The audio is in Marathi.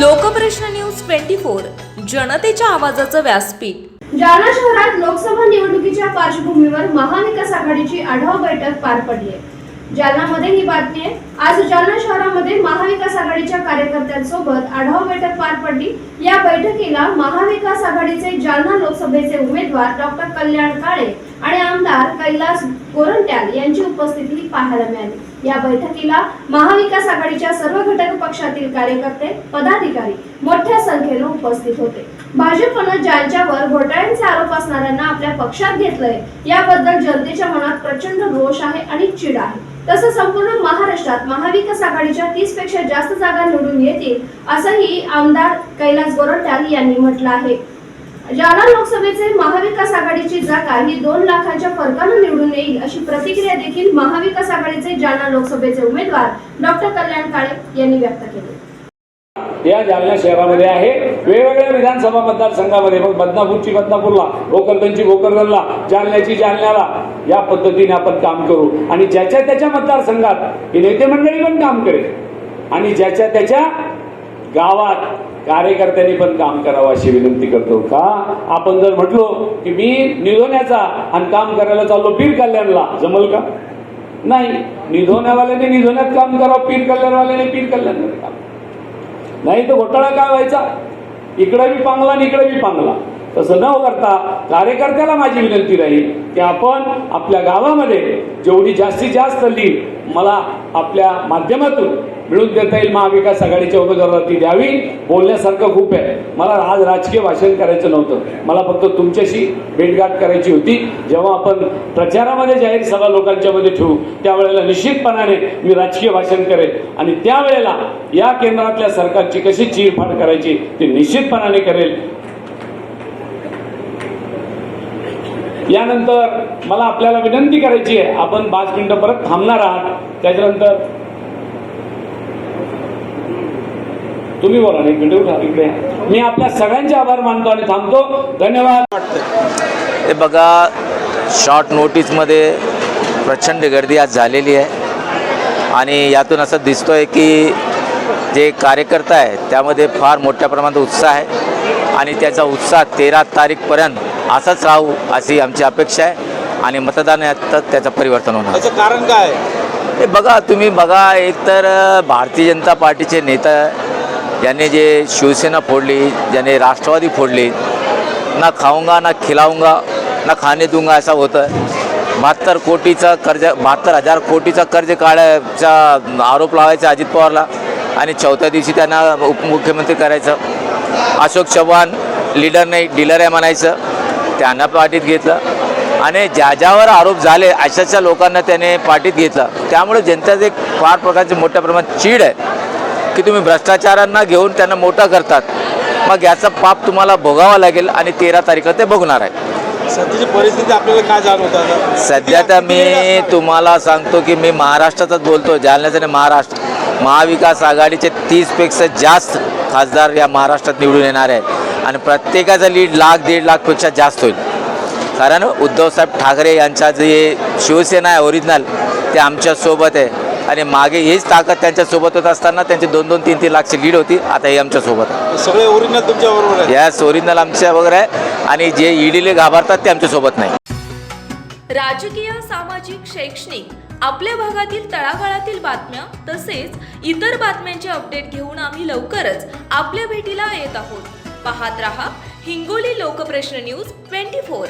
लोकप्रश्न न्यूज ट्वेंटी फोर जनतेच्या आवाजाचं व्यासपीठ. जालना शहरात लोकसभा निवडणुकीच्या पार्श्वभूमीवर महाविकास आघाडीची आढावा बैठक पार पडली. जालनामध्ये ही बातमी आहे. आज जालना शहरामध्ये महाविकास आघाडीच्या कार्यकर्त्यांसोबत आढावा बैठक पार पडली. या बैठकीला महाविकास आघाडीचे जालना लोकसभेचे उमेदवार डॉक्टर कल्याण काळे आणि आमदार कैलास गोरंट्याल यांची उपस्थिती पाहायला मिळाली. या बैठकीला महाविकास आघाडीच्या सर्व घटक पक्षातील कार्यकर्ते पदाधिकारी मोठ्या संख्येने उपस्थित होते. भाजपनं ज्यांच्यावर घोटाळ्यांचे आरोप असणाऱ्यांना आपल्या पक्षात घेतलंय याबद्दल जनतेच्या मनात प्रचंड रोष आहे आणि चिड आहे. तसं संपूर्ण महाराष्ट्रात महाविकास आघाडीच्या तीसपेक्षा जास्त जागा निवडून येतील असंही आमदार कैलास गोरंट्याल यांनी म्हटलं आहे. जालना लोकसभेचे महाविकास आघाडीची जागा ही दोन लाखांच्या फरकानं निवडून येईल अशी प्रतिक्रिया देखील महाविकास आघाडीचे जालना लोकसभेचे उमेदवार डॉक्टर कल्याण काळे यांनी व्यक्त केली. या जालना शहरामध्ये आहे. वेगवेगळ्या विधानसभा मतदारसंघामध्ये मग बदनापूरची बदनापूरला भोकरदनची भोकरदनला जालन्याची जालन्याला या पद्धतीने आपण काम करू. आणि ज्याच्या त्याच्या मतदारसंघात ही नेते मंडळी पण काम करेल. आणि ज्याच्या त्याच्या गावात कार्यकर्त्यांनी पण काम करावं अशी विनंती करतो का? आपण जर म्हटलो की मी निधोण्याचा आणि काम करायला चाललो पीर कल्याणला जमल का? नाही. निधोण्यावाल्याने निधोण्यात काम करावं पीर कल्याणवाल्याने पीर कल्याणमध्ये काम नाही तर घोटाळा काय व्हायचा? इकडे बी पांगला आणि इकडे बी पांगला. तसं न करता कार्यकर्त्याला माझी विनंती राहील की आपण आपल्या गावामध्ये जेवढी जास्तीत जास्त लीड मला आपल्या माध्यमातून मिळून देता येईल महाविकास आघाडीच्या उमेदवाराला ती द्यावी? बोलण्यासारखं खूप आहे. मला आज राजकीय भाषण करायचं नव्हतं. मला फक्त तुमच्याशी भेटगाठ करायची होती. जेव्हा आपण प्रचारामध्ये जाहीर सभा लोकांच्या मध्ये ठेवू त्यावेळेला निश्चितपणाने मी राजकीय भाषण करेन. आणि त्यावेळेला या केंद्रातल्या सरकारची कशी चीरफाड करायची ते निश्चितपणाने करेल. यानंतर मला आपल्याला विनंती करायची आहे आपण पाच मिनिटं परत थांबणार आहात. त्याच्यानंतर तुम्ही बोला एक मिनिट उठा इकडे. मी आपल्या सगळ्यांचे आभार मानतो आणि थांबतो. धन्यवाद. हे बघा शॉर्ट नोटीसमध्ये प्रचंड गर्दी आज झालेली आहे. आणि यातून असं दिसतो आहे की जे कार्यकर्ता आहे त्यामध्ये फार मोठ्या प्रमाणात उत्साह आहे. आणि त्याचा उत्साह तेरा तारीखपर्यंत असाच राहू अशी आमची अपेक्षा आहे. आणि मतदान यात त्याचं परिवर्तन होणार. त्याचं कारण काय? हे बघा तुम्ही बघा एक तर अ, भारतीय जनता पार्टीचे नेता यांनी जे शिवसेना फोडली ज्याने राष्ट्रवादी फोडली ना खाऊंगा ना खिलाऊंगा ना खाणे दूंगा असं होतं. बहात्तर कोटीचा कर्ज बहात्तर हजार कोटीचा कर्ज काढायचा आरोप लावायचा अजित पवारला आणि चौथ्या दिवशी त्यांना उपमुख्यमंत्री करायचं. अशोक चव्हाण लीडर नाही डीलर आहे म्हणायचं. त्यांना पाठीत घेतलं. आणि ज्या ज्यावर आरोप झाले अशाच्या लोकांना त्याने पाठीत घेतलं. त्यामुळे जनतेचं एक फार प्रकारची मोठ्या प्रमाणात चीड आहे. की तुम्ही भ्रष्टाचारांना घेऊन त्यांना मोठा करतात. मग याचा पाप तुम्हाला भोगावा लागेल आणि तेरा तारीखला ते भोगणार आहे. सध्याची परिस्थिती आपल्याला काय जाणवत आहे सध्या तर मी तुम्हाला सांगतो की मी महाराष्ट्रातच बोलतो. जालन्याचं आणि महाराष्ट्र महाविकास आघाडीचे तीसपेक्षा जास्त खासदार या महाराष्ट्रात निवडून येणार आहेत. आणि प्रत्येकाचा लीड लाख दीड लाखपेक्षा जास्त होईल. कारण उद्धवसाहेब ठाकरे यांचा जे शिवसेना आहे ओरिजिनल ते आमच्यासोबत आहे. आणि मागे हीच ताकद त्यांच्यासोबत होत असताना त्यांची दोन दोन तीन तीन लाखची लीड होती. आता ही आमच्यासोबत आहे. सगळे ओरिजिनल तुमच्या बरोबर आहे यास ओरिजिनल आमच्या वगैरे आहे. आणि जे ईडीले घाबरतात ते आमच्यासोबत नाही. राजकीय सामाजिक शैक्षणिक आपल्या भागातील तळागाळातील बातम्या तसेच इतर बातम्यांचे अपडेट घेऊन आम्ही लवकरच आपल्या भेटीला येत आहोत. पाहत रहा Hingoli Lokprashna news twenty four.